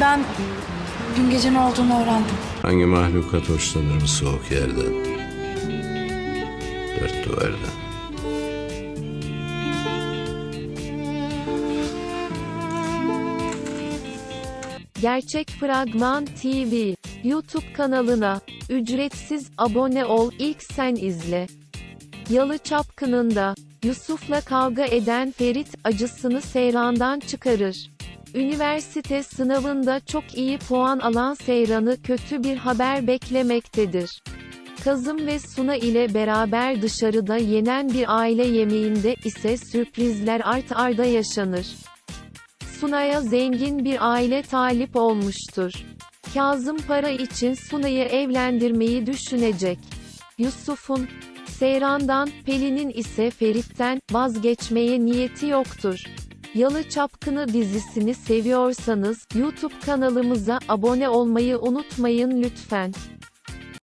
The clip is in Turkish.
Ben dün gece ne olduğunu öğrendim. Hangi mahlukat hoşlanır bu soğuk yerden? Dört duvardan. Gerçek Fragman TV YouTube kanalına ücretsiz abone ol ilk sen izle. Yalı Çapkını'nda Yusuf'la kavga eden Ferit acısını Seyran'dan çıkarır. Üniversite sınavında çok iyi puan alan Seyran'ı kötü bir haber beklemektedir. Kazım ve Suna ile beraber dışarıda yenen bir aile yemeğinde ise sürprizler art arda yaşanır. Suna'ya zengin bir aile talip olmuştur. Kazım para için Suna'yı evlendirmeyi düşünecek. Yusuf'un, Seyran'dan, Pelin'in ise Ferit'ten vazgeçmeye niyeti yoktur. Yalı Çapkını dizisini seviyorsanız YouTube kanalımıza abone olmayı unutmayın lütfen.